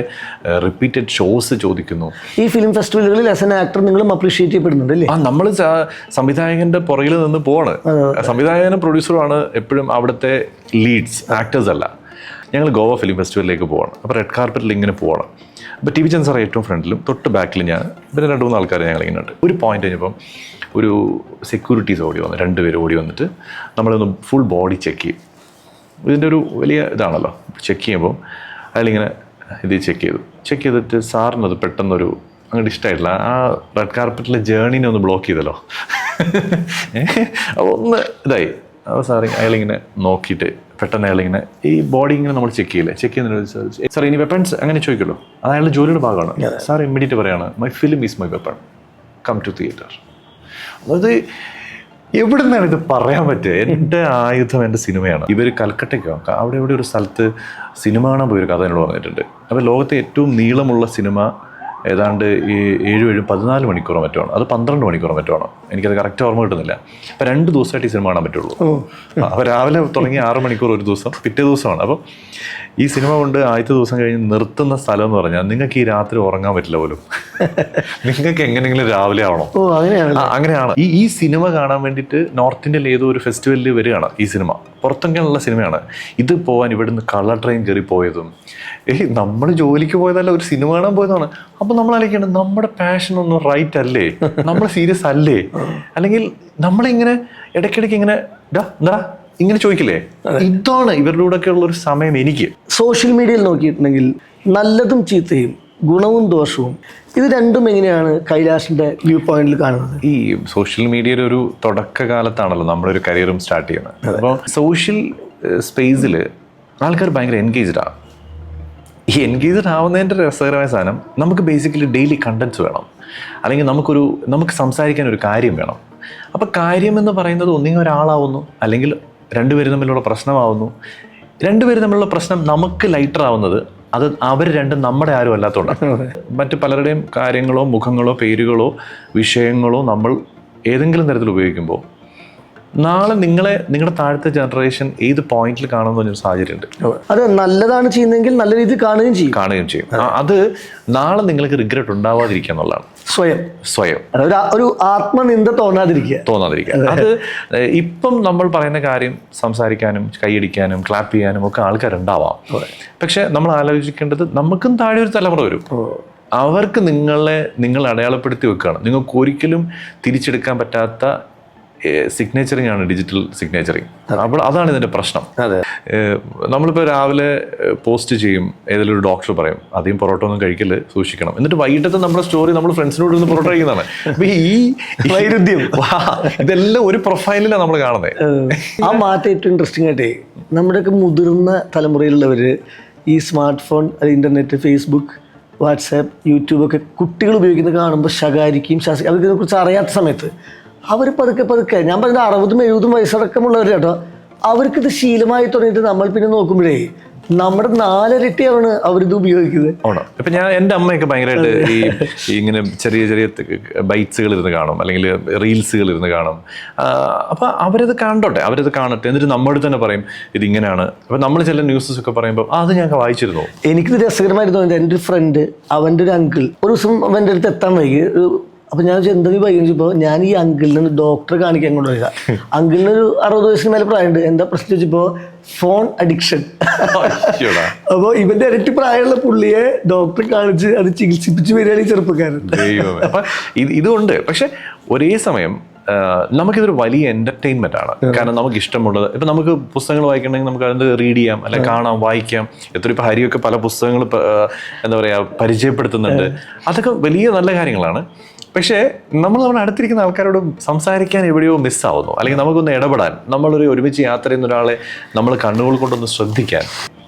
റിപ്പീറ്റഡ് ഷോസ് ചോദിക്കുന്നു. ഈ ഫിലിം ഫെസ്റ്റിവലുകളിൽ ആസ് എൻ ആക്ടർ നിങ്ങളും അപ്രീഷിയേറ്റ് ചെയ്യപ്പെടുന്നുണ്ട് അല്ലേ? ആ നമ്മൾ സംവിധായകന്റെ പുറകിൽ നിന്ന് പോവാണ്. സംവിധായകനും പ്രൊഡ്യൂസറുമാണ് എപ്പോഴും അവിടുത്തെ ലീഡ്സ് ആക്ടേഴ്സ് അല്ല. ഞങ്ങൾ ഗോവ ഫിലിം ഫെസ്റ്റിവലിലേക്ക് പോവാണ് അപ്പോൾ റെഡ് കാർപ്പറ്റിൽ ഇങ്ങനെ പോവാണ് അപ്പോൾ ടി വി ചന്ദ് സാർ ഏറ്റവും ഫ്രണ്ടിലും തൊട്ട് ബാക്കിൽ ഞാൻ പിന്നെ രണ്ട് മൂന്ന് ആൾക്കാർ ഞങ്ങൾ ഇങ്ങനെ ഉണ്ട്. ഒരു പോയിന്റ് കഴിഞ്ഞപ്പം ഒരു സെക്യൂരിറ്റീസ് ഓടി വന്നു. രണ്ട് പേര് ഓടി വന്നിട്ട് നമ്മളൊന്ന് ഫുൾ ബോഡി ചെക്ക് ചെയ്യും ഇതിന്റെ ഒരു വലിയ ഇതാണല്ലോ. ചെക്ക് ചെയ്യുമ്പോൾ അയാളിങ്ങനെ ഇത് ചെക്ക് ചെയ്തു. ചെക്ക് ചെയ്തിട്ട് സാറിനത് പെട്ടെന്നൊരു അങ്ങോട്ട് ഇഷ്ടമായിട്ടില്ല ആ റെഡ് കാർപ്പറ്റിലെ ജേർണിനെ ഒന്ന് ബ്ലോക്ക് ചെയ്തല്ലോ. അപ്പോൾ ഒന്ന് ഇതായി. അപ്പോൾ സാർ അയാളിങ്ങനെ നോക്കിയിട്ട് പെട്ടെന്ന് അയാളിങ്ങനെ ഈ ബോഡി ഇങ്ങനെ നമ്മൾ ചെക്ക് ചെയ്യില്ലേ? ചെക്ക് ചെയ്യുന്ന സാർ ഇനി വെപ്പൺസ് അങ്ങനെ ചോദിക്കുമല്ലോ? അത് അയാളുടെ ജോലിയുടെ ഭാഗമാണ്. സാർ ഇമ്മീഡിയറ്റ് പറയാണ് my film is my weapon come to theatre അതായത് എവിടെ നിന്നാണ് ഇത് പറയാൻ പറ്റുക എന്റെ ആയുധം എന്റെ സിനിമയാണ്. ഇവർ കൽക്കട്ടയ്ക്കോ. അവിടെ ഇവിടെ ഒരു സ്ഥലത്ത് സിനിമ കാണാൻ പോയൊരു കഥ എന്നോട് പറഞ്ഞിട്ടുണ്ട്. അപ്പോൾ ലോകത്തെ ഏറ്റവും നീളമുള്ള സിനിമ ഏതാണ്ട് ഈ ഏഴും ഏഴും പതിനാല് മണിക്കൂറോ മറ്റോ ആണ്. അത് പന്ത്രണ്ട് മണിക്കൂറോ മറ്റോ ആണ്. എനിക്കത് കറക്റ്റ് ഓർമ്മ കിട്ടുന്നില്ല. അപ്പോൾ രണ്ട് ദിവസമായിട്ട് ഈ സിനിമ കാണാൻ പറ്റുള്ളൂ. അപ്പോൾ രാവിലെ തുടങ്ങി ആറ് മണിക്കൂർ ഒരു ദിവസം പിറ്റേ ദിവസമാണ്. അപ്പം ഈ സിനിമ കൊണ്ട് ആദ്യത്തെ ദിവസം കഴിഞ്ഞ് നിർത്തുന്ന സ്ഥലം എന്ന് പറഞ്ഞാൽ നിങ്ങൾക്ക് ഈ രാത്രി ഉറങ്ങാൻ പറ്റില്ല പോലും. നിങ്ങൾക്ക് എങ്ങനെയെങ്കിലും രാവിലെ ആവണോ. അങ്ങനെയാണ്. ഈ ഈ സിനിമ കാണാൻ വേണ്ടിയിട്ട് നോർത്ത് ഇന്ത്യയിൽ ഏതോ ഒരു ഫെസ്റ്റിവലിൽ വരികയാണ് ഈ സിനിമ. പുറത്തൊക്കെയുള്ള സിനിമയാണ്. ഇത് പോകാൻ ഇവിടുന്ന് കളർ ട്രെയിൻ കയറി പോയതും ഏയ് നമ്മൾ ജോലിക്ക് പോയതല്ല ഒരു സിനിമ കാണാൻ പോയതാണ്. അപ്പൊ നമ്മൾ ആലോചിക്കണം നമ്മുടെ പാഷൻ ഒന്നും റൈറ്റ് അല്ലേ? നമ്മൾ സീരിയസ് അല്ലേ? അല്ലെങ്കിൽ നമ്മളിങ്ങനെ ഇടയ്ക്കിടയ്ക്ക് ഇങ്ങനെ ഡാ എന്താ? ഇങ്ങനെ ചോദിക്കില്ലേ? ഇതാണ് ഇവരുടെ കൂടെ ഉള്ള ഒരു സമയം എനിക്ക്. സോഷ്യൽ മീഡിയയിൽ നോക്കിയിട്ടുണ്ടെങ്കിൽ നല്ലതും ചീത്തയും ഗുണവും ദോഷവും ഇത് രണ്ടും എങ്ങനെയാണ് കൈലാഷിന്റെ വ്യൂ പോയിന്റിൽ കാണുന്നത്? ഈ സോഷ്യൽ മീഡിയയുടെ ഒരു തുടക്കകാലത്താണല്ലോ നമ്മുടെ ഒരു കരിയറും സ്റ്റാർട്ട് ചെയ്യുന്നത്. അപ്പോൾ സോഷ്യൽ സ്പേസിൽ ആൾക്കാർ ഭയങ്കര എൻഗേജ്ഡ് ആണ്. ഈ എൻഗേജ്ഡ് ആവുന്നതിന്റെ രസകരമായ സാധനം നമുക്ക് ബേസിക്കലി ഡെയിലി കണ്ടന്റ്സ് വേണം. അല്ലെങ്കിൽ നമുക്കൊരു നമുക്ക് സംസാരിക്കാൻ ഒരു കാര്യം വേണം. അപ്പോൾ കാര്യമെന്ന് പറയുന്നത് ഒന്നിങ്ങനെ ഒരാളാവുന്നു അല്ലെങ്കിൽ രണ്ടുപേരും തമ്മിലുള്ള പ്രശ്നമാവുന്നു. രണ്ടുപേരും തമ്മിലുള്ള പ്രശ്നം നമുക്ക് ലൈറ്റർ ആവുന്നത് അത് അവർ രണ്ടും നമ്മുടെ ആരും അല്ലാത്തതുകൊണ്ടാണ് മറ്റ് പലരുടെയും കാര്യങ്ങളോ മുഖങ്ങളോ പേരുകളോ വിഷയങ്ങളോ നമ്മൾ ഏതെങ്കിലും തരത്തിൽ ഉപയോഗിക്കുമ്പോൾ നാളെ നിങ്ങളെ നിങ്ങളുടെ താഴത്തെ ജനറേഷൻ ഏത് പോയിന്റിൽ കാണുന്ന ഒരു സാഹചര്യമുണ്ട്. അത് നല്ലതാണ് ചെയ്യുന്നതെങ്കിൽ നല്ല രീതിയിൽ കാണുകയും ചെയ്യും. കാണുകയും ചെയ്യും. അത് നാളെ നിങ്ങൾക്ക് റിഗ്രറ്റ് ഉണ്ടാവാതിരിക്കുക എന്നുള്ളതാണ്. സ്വയം. സ്വയം. ഒരു ആത്മനിന്ദ തോന്നാതിരിക്കുക. തോന്നാതിരിക്കുക. അത്. ഇപ്പം നമ്മൾ പറയുന്ന കാര്യം സംസാരിക്കാനും കൈയടിക്കാനും ക്ലാപ്പ് ചെയ്യാനും ഒക്കെ ആൾക്കാരുണ്ടാവാം. പക്ഷെ നമ്മൾ ആലോചിക്കേണ്ടത് നമുക്കും താഴെ ഒരു തലമുറ വരും. അവർക്ക് നിങ്ങളെ നിങ്ങൾ അടയാളപ്പെടുത്തി വെക്കുകയാണ്. നിങ്ങൾക്ക് ഒരിക്കലും തിരിച്ചെടുക്കാൻ പറ്റാത്ത സിഗ്നേച്ചറിങ് ആണ് ഡിജിറ്റൽ സിഗ്നേച്ചറിങ് അപ്പോൾ അതാണ് ഇതിന്റെ പ്രശ്നം. നമ്മളിപ്പോൾ രാവിലെ പോസ്റ്റ് ചെയ്യും ഏതെങ്കിലും ഒരു ഡോക്ടർ പറയും അധികം പൊറോട്ട ഒന്നും കഴിക്കൽ സൂക്ഷിക്കണം. എന്നിട്ട് വൈകിട്ടത്തെ നമ്മുടെ സ്റ്റോറി നമ്മൾ ഫ്രണ്ട്സിനോട് ഇരുന്ന് പൊറോട്ട കഴിക്കുന്നതാണ്. അപ്പോൾ ഈ വൈരുദ്ധ്യം. ഇതെല്ലാം ഒരു പ്രൊഫൈലിലാണ് നമ്മൾ കാണുന്നത് ആ മാറ്റം ഏറ്റവും ഇൻട്രസ്റ്റിംഗ് ആയിട്ടേ നമ്മുടെയൊക്കെ മുതിർന്ന തലമുറയിലുള്ളവർ ഈ smart phone internet Facebook WhatsApp YouTube ഒക്കെ കുട്ടികൾ ഉപയോഗിക്കുന്നത് കാണുമ്പോൾ ശകാരിക്കുകയും ശാസിക്കും. അവർക്ക് ഇതിനെക്കുറിച്ച് അറിയാത്ത സമയത്ത് അവർ പതുക്കെ പതുക്കെ ഞാൻ പറഞ്ഞ അറുപതും എഴുപതും വയസ്സടക്കമുള്ളവർ കേട്ടോ അവർക്കിത് ശീലമായി തുടങ്ങിയിട്ട് നമ്മൾ പിന്നെ നോക്കുമ്പോഴേ നമ്മുടെ നാലരട്ടിയാണ് അവരിത് ഉപയോഗിക്കുന്നത്. ആണോ? ഇപ്പൊ ഞാൻ എന്റെ അമ്മയൊക്കെ ഭയങ്കരമായിട്ട് ഈ ഇങ്ങനെ ചെറിയ ചെറിയ ബൈറ്റ്സുകൾ ഇരുന്ന് കാണും അല്ലെങ്കിൽ റീൽസുകൾ ഇരുന്ന് കാണും. അപ്പൊ അവരത് കണ്ടോട്ടെ അവരത് കാണട്ടെ എന്നിട്ട് നമ്മോട് തന്നെ പറയും ഇത് ഇങ്ങനെയാണ് അപ്പൊ നമ്മൾ ചില ന്യൂസസ് ഒക്കെ പറയുമ്പോൾ അത് ഞാൻ വായിച്ചിരുന്നു? എനിക്കിത് രസകരമായിട്ട് തോന്നിയത് എന്റെ ഒരു ഫ്രണ്ട് അവന്റെ ഒരു അങ്കിൾ ഒരു ദിവസം അവന്റെ അടുത്ത് എത്താൻ വൈകി ഒരു- അപ്പൊ ഞാൻ എന്തെങ്കിലും വൈകിച്ചപ്പോൾ ഞാൻ ഈ അങ്കിളിന് ഡോക്ടറെ കാണിക്കാൻ കൊണ്ടുപോയതാ അങ്കിളിന് ഒരു അറുപത് വയസ്സിന് മേലെ പ്രായമുണ്ട്. എന്താ പ്രശ്നം വെച്ചപ്പോ ഫോൺ അഡിക്ഷൻ. അപ്പോൾ ഇവന്റെ ഇരട്ടി പ്രായമുള്ള പുള്ളിയെ ഡോക്ടറെ കാണിച്ച് അത് ചികിത്സിപ്പിച്ച് വരികയാണ് ഈ ചെറുപ്പക്കാരൻ. ഇതുണ്ട്. പക്ഷെ ഒരേ സമയം നമുക്കിതൊരു വലിയ എന്റർടൈൻമെന്റ് ആണ്. കാരണം നമുക്ക് ഇഷ്ടമുള്ളത് ഇപ്പൊ നമുക്ക് പുസ്തകങ്ങൾ വായിക്കണമെങ്കിൽ നമുക്ക് അതിന്റെ റീഡ് ചെയ്യാം അല്ലെ കാണാം വായിക്കാം. എത്ര ഇപ്പൊ ഹരിയൊക്കെ പല പുസ്തകങ്ങൾ എന്താ പറയാ പരിചയപ്പെടുത്തുന്നുണ്ട്. അതൊക്കെ വലിയ നല്ല കാര്യങ്ങളാണ്. പക്ഷേ നമ്മൾ നമ്മുടെ അടുത്തിരിക്കുന്ന ആൾക്കാരോട് സംസാരിക്കാൻ എവിടെയോ മിസ്സാവുന്നു. അല്ലെങ്കിൽ നമുക്കൊന്ന് ഇടപെടാൻ നമ്മളൊരു ഒരുമിച്ച് യാത്ര ചെയ്യുന്ന ഒരാളെ നമ്മൾ കണ്ണുകൾ കൊണ്ടൊന്ന് ശ്രദ്ധിക്കാൻ.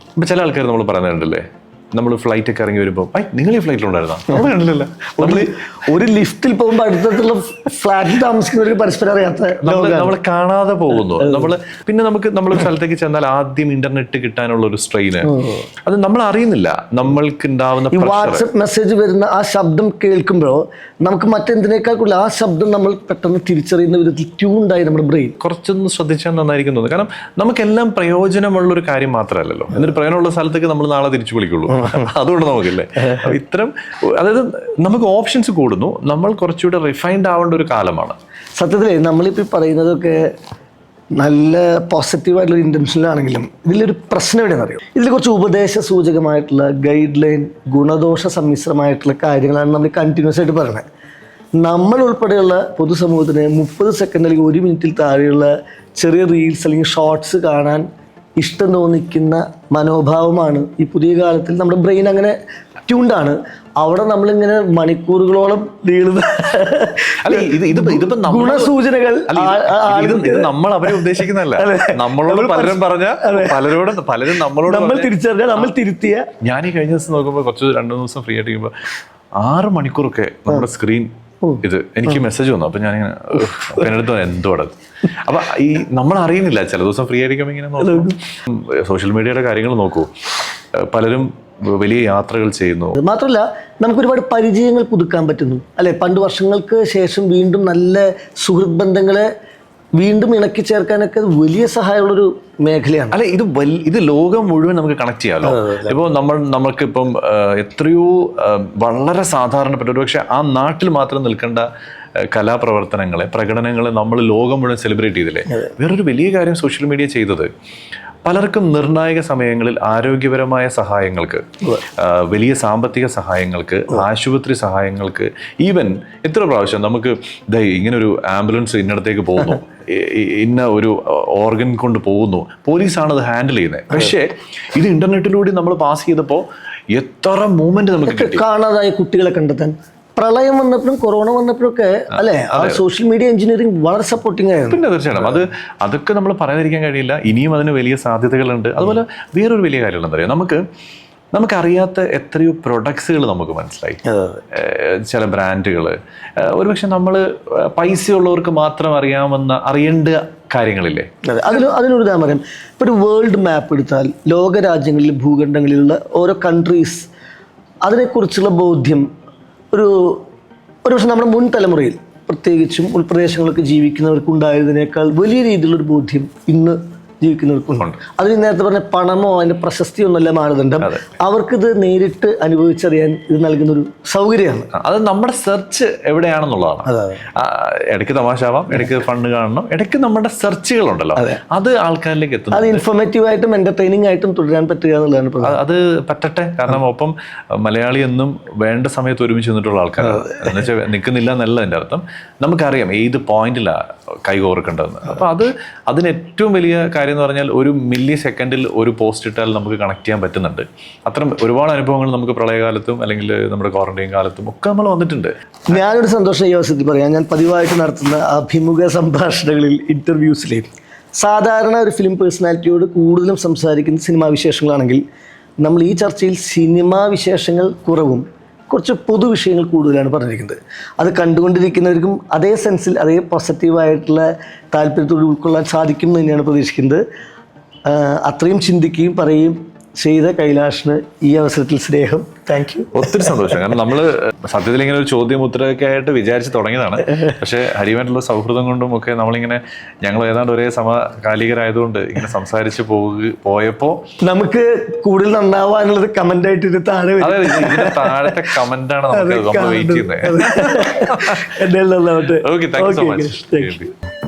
ഇപ്പം ചില ആൾക്കാർ നമ്മൾ പറയുന്നുണ്ടല്ലേ നമ്മൾ ഫ്ലൈറ്റ് ഒക്കെ ഇറങ്ങി വരുമ്പോൾ ഐ നിങ്ങൾ ഈ ഫ്ലൈറ്റിലുണ്ടായിരുന്നോ നമ്മൾ കണ്ടില്ലല്ലോ. നമ്മൾ ഒരു ലിഫ്റ്റിൽ പോകുമ്പോൾ അടുത്തുള്ള ഫ്ലാറ്റിൽ താമസിക്കുന്ന ഒരു പരസ്പരം അറിയാത്ത നമ്മൾ കാണാതെ പോകുന്നു. നമ്മൾ പിന്നെ നമുക്ക് നമ്മൾ സ്ഥലത്തേക്ക് ചെന്നാൽ ആദ്യം ഇന്റർനെറ്റ് കിട്ടാനുള്ള ഒരു സ്ട്രെയിന് അത് നമ്മൾ അറിയുന്നില്ല. നമ്മൾക്ക് ഉണ്ടാവുന്ന വാട്സപ്പ് മെസ്സേജ് വരുന്ന ആ ശബ്ദം കേൾക്കുമ്പോൾ നമുക്ക് മറ്റെന്തിനേക്കാൾ കൂടുതൽ ആ ശബ്ദം നമ്മൾ പെട്ടെന്ന് തിരിച്ചറിയുന്ന വിധത്തിൽ ട്യൂണ്ടായി നമ്മുടെ ബ്രെയിൻ കുറച്ചൊന്ന് ശ്രദ്ധിച്ചാൽ നന്നായിരിക്കും തോന്നുന്നു. കാരണം നമുക്കെല്ലാം പ്രയോജനമുള്ള ഒരു കാര്യം മാത്രമല്ലല്ലോ. എന്നിട്ട് പ്രയോജനമുള്ള സ്ഥലത്തേക്ക് നമ്മൾ നാളെ തിരിച്ചു വിളിക്കുള്ളൂ. അതുകൊണ്ട് നമുക്കില്ലേ? ഇത്തരം അതായത് നമുക്ക് ഓപ്ഷൻസ് കൂടുന്നു. നമ്മൾ കുറച്ചുകൂടെ റിഫൈൻഡ് ആവേണ്ട ഒരു കാലമാണ്. സത്യത്തിൽ നമ്മളിപ്പോൾ പറയുന്നതൊക്കെ നല്ല പോസിറ്റീവായിട്ടുള്ള ഇന്റൻഷനിലാണെങ്കിലും ഇതിലൊരു പ്രശ്നം എവിടെയെന്ന് അറിയോ? ഇതിൽ കുറച്ച് ഉപദേശ സൂചകമായിട്ടുള്ള ഗൈഡ് ലൈൻ ഗുണദോഷ സമ്മിശ്രമായിട്ടുള്ള കാര്യങ്ങളാണ് നമ്മൾ കണ്ടിന്യൂസ് ആയിട്ട് പറയുന്നത്. നമ്മൾ ഉൾപ്പെടെയുള്ള പൊതുസമൂഹത്തിന് മുപ്പത് സെക്കൻഡ് അല്ലെങ്കിൽ ഒരു മിനിറ്റിൽ താഴെയുള്ള ചെറിയ റീൽസ് അല്ലെങ്കിൽ ഷോർട്സ് കാണാൻ ഇഷ്ടം തോന്നിക്കുന്ന മനോഭാവമാണ് ഈ പുതിയ കാലത്തിൽ നമ്മുടെ ബ്രെയിൻ അങ്ങനെ ട്യൂണ്ടാണ് അവിടെ നമ്മളിങ്ങനെ മണിക്കൂറുകളോളം നീളുന്ന അല്ല ഇത് ഇത് ഇതിപ്പോ ഗുണസൂചനകൾ ഇത് നമ്മൾ അവരെ ഉദ്ദേശിക്കുന്നതല്ല. നമ്മളോട് പലരും പറഞ്ഞ പലരോട് പലരും നമ്മളോട് നമ്മൾ തിരിച്ചറിഞ്ഞ നമ്മൾ തിരുത്തിയ ഞാൻ ഈ കഴിഞ്ഞ ദിവസം നോക്കുമ്പോൾ കുറച്ച് രണ്ടു മൂന്ന് ദിവസം ഫ്രീ ആയിട്ട് ആറ് മണിക്കൂറൊക്കെ നമ്മുടെ സ്ക്രീൻ ഇത് എനിക്ക് മെസ്സേജ് വന്നു. അപ്പൊ ഞാൻ അടുത്ത് എന്തോടെ അപ്പൊ ഈ നമ്മൾ അറിയുന്നില്ല ചില ദിവസം ഫ്രീ ആയിരിക്കുമ്പോൾ ഇങ്ങനെ നോക്കും. സോഷ്യൽ മീഡിയയുടെ കാര്യങ്ങൾ നോക്കൂ. പലരും വലിയ യാത്രകൾ ചെയ്യുന്നു. മാത്രമല്ല നമുക്ക് ഒരുപാട് പരിചയങ്ങൾ പുതുക്കാൻ പറ്റുന്നു. അല്ലെ? പണ്ട് വർഷങ്ങൾക്ക് ശേഷം വീണ്ടും നല്ല സുഹൃത് ബന്ധങ്ങളെ വീണ്ടും ഇണക്കി ചേർക്കാനൊക്കെ വലിയ സഹായമുള്ളൊരു മേഖലയാണ്. അല്ല ഇത് വലിയ ഇത് ലോകം മുഴുവൻ നമുക്ക് കണക്ട് ചെയ്യാമല്ലോ ഇപ്പോൾ നമ്മൾ നമ്മൾക്കിപ്പം ആ, എത്രയോ വളരെ സാധാരണപ്പെട്ട ഒരു പക്ഷേ ആ നാട്ടിൽ മാത്രം നിൽക്കേണ്ട കലാപ്രവർത്തനങ്ങളെ പ്രകടനങ്ങളെ നമ്മൾ ലോകം മുഴുവൻ സെലിബ്രേറ്റ് ചെയ്തില്ലേ? വേറൊരു വലിയ കാര്യം സോഷ്യൽ മീഡിയ ചെയ്തത് പലർക്കും നിർണായക സമയങ്ങളിൽ ആരോഗ്യപരമായ സഹായങ്ങൾക്ക് വലിയ സാമ്പത്തിക സഹായങ്ങൾക്ക് ആശുപത്രി സഹായങ്ങൾക്ക് ഈവൻ എത്ര പ്രാവശ്യം നമുക്ക് ഇങ്ങനെ ഒരു ആംബുലൻസ് ഇന്നടത്തേക്ക് പോകുന്നു. ഇന്ന ഒരു ഓർഗൻ കൊണ്ട് പോകുന്നു. പോലീസാണ് അത് ഹാൻഡിൽ ചെയ്യുന്നത്. പക്ഷേ ഇത് ഇന്റർനെറ്റിലൂടെ നമ്മൾ പാസ് ചെയ്തപ്പോൾ എത്ര മൂവ്മെന്റ് നമുക്ക് കാണാതായ കുട്ടികളെ കണ്ടെത്താൻ. പ്രളയം വന്നപ്പോഴും കൊറോണ വന്നപ്പോഴൊക്കെ അല്ലെ? ആ സോഷ്യൽ മീഡിയ എഞ്ചിനീയറിംഗ് വളരെ സപ്പോർട്ടിംഗ് ആയിരുന്നു. പിന്നെ തീർച്ചയായിട്ടും. അത് അതൊക്കെ നമ്മൾ പറയാതിരിക്കാൻ കഴിയില്ല. ഇനിയും അതിന് വലിയ സാധ്യതകളുണ്ട്. അതുപോലെ വേറൊരു വലിയ കാര്യം എന്താ പറയുക നമുക്ക് നമുക്കറിയാത്ത എത്രയോ പ്രൊഡക്ട്സുകൾ നമുക്ക് മനസ്സിലായി. ചില ബ്രാൻഡുകൾ ഒരുപക്ഷെ നമ്മൾ പൈസയുള്ളവർക്ക് മാത്രം അറിയാമെന്ന അറിയേണ്ട കാര്യങ്ങളില്ലേ? അതെ അതിന് അതിനൊരു ഉദാഹരണം പറയാം. ഇപ്പോൾ ഒരു വേൾഡ് മാപ്പ് എടുത്താൽ ലോകരാജ്യങ്ങളിൽ ഭൂഖണ്ഡങ്ങളിലുള്ള ഓരോ കൺട്രീസ് അതിനെക്കുറിച്ചുള്ള ബോധ്യം ഒരു ഒരു പക്ഷെ നമ്മുടെ മുൻ തലമുറയിൽ പ്രത്യേകിച്ചും ഉൾപ്രദേശങ്ങളൊക്കെ ജീവിക്കുന്നവർക്ക് ഉണ്ടായതിനേക്കാൾ വലിയ രീതിയിലുള്ളൊരു ബോധ്യം ഇന്ന് ജീവിക്കുന്നവർക്കുണ്ട് അതിൽ നേരത്തെ പറഞ്ഞ പണമോ അതിന്റെ പ്രശസ്തിയോ ഒന്നല്ല മാനദണ്ഡം. അവർക്കിത് നേരിട്ട് അനുഭവിച്ചറിയാൻ ഇത് നൽകുന്ന ഒരു സൗകര്യമാണ് അത് നമ്മുടെ സെർച്ച് എവിടെയാണെന്നുള്ളതാണ്. ഇടയ്ക്ക് തമാശാവാം ഇടയ്ക്ക് ഫണ്ട് കാണണം. ഇടയ്ക്ക് നമ്മുടെ സെർച്ചുകളുണ്ടല്ലോ. അത്. ആൾക്കാരിലേക്ക് എത്തും അത് ഇൻഫോർമേറ്റീവ് ആയിട്ടും എന്റർടൈനിങ് ആയിട്ടും തുടരാൻ പറ്റുക എന്നുള്ളതാണ് അത് പറ്റട്ടെ. കാരണം ഒപ്പം മലയാളി എന്നും വേണ്ട സമയത്ത് ഒരുമിച്ച് നിന്നിട്ടുള്ള ആൾക്കാരാണ്. എന്നുവെച്ചാൽ നിൽക്കുന്നില്ല എന്നല്ല എന്റെ അർത്ഥം. നമുക്കറിയാം ഏത് പോയിന്റിലാണ് കൈകോർക്കേണ്ടതെന്ന്. അപ്പോൾ അത് അതിന് ഏറ്റവും വലിയ കാര്യം എന്ന് പറഞ്ഞാൽ ഒരു മില്ലി സെക്കൻഡിൽ ഒരു പോസ്റ്റ് ഇട്ടാൽ നമുക്ക് കണക്ട് ചെയ്യാൻ പറ്റുന്നുണ്ട്. അത്തരം ഒരുപാട് അനുഭവങ്ങൾ നമുക്ക് പ്രളയകാലത്തും അല്ലെങ്കിൽ നമ്മുടെ ക്വാറന്റൈൻ കാലത്തും ഒക്കെ നമ്മൾ വന്നിട്ടുണ്ട്. ഞാനൊരു സന്തോഷം ഈ അവസരത്തിൽ പറയാം. ഞാൻ പതിവായിട്ട് നടത്തുന്ന അഭിമുഖ സംഭാഷണങ്ങളിൽ ഇന്റർവ്യൂസിലെ സാധാരണ ഒരു ഫിലിം പേഴ്സണാലിറ്റിയോട് കൂടുതലും സംസാരിക്കുന്ന സിനിമാ വിശേഷങ്ങളാണെങ്കിൽ നമ്മൾ ഈ ചർച്ചയിൽ സിനിമാ വിശേഷങ്ങൾ കുറവും കുറച്ച് പൊതു വിഷയങ്ങൾ കൂടുതലാണ് പറഞ്ഞിരിക്കുന്നത്. അത് കണ്ടുകൊണ്ടിരിക്കുന്നവർക്കും അതേ സെൻസിൽ അതേ പോസിറ്റീവായിട്ടുള്ള താല്പര്യത്തോട് ഉൾക്കൊള്ളാൻ സാധിക്കും എന്ന് തന്നെയാണ് പ്രതീക്ഷിക്കുന്നത്. അത്രയും ചിന്തിക്കുകയും പറയുകയും ചെയ്ത കൈലാഷിന് ഈ അവസരത്തിൽ സ്നേഹം. താങ്ക് യു ഒത്തിരി സന്തോഷം. കാരണം നമ്മൾ സത്യത്തിൽ ഇങ്ങനെ ഒരു ചോദ്യം ഉത്തരവൊക്കെ ആയിട്ട് വിചാരിച്ച് തുടങ്ങിയതാണ്. പക്ഷേ ഹരിയുമായിട്ടുള്ള സൗഹൃദം കൊണ്ടും ഒക്കെ നമ്മളിങ്ങനെ ഞങ്ങൾ ഏതാണ്ട് ഒരേ സമകാലികരായതുകൊണ്ട് ഇങ്ങനെ സംസാരിച്ച് പോകുക പോയപ്പോൾ നമുക്ക് കൂടുതൽ നന്നാവാനുള്ളത് കമന്റ് ആയിട്ട് ഇത് താഴെ ഇതിന്റെ താഴത്തെ കമന്റ് ആണ് നമുക്ക് നമ്മൾ വെയിറ്റ് ചെയ്യുന്നത്. Okay thank you so. Much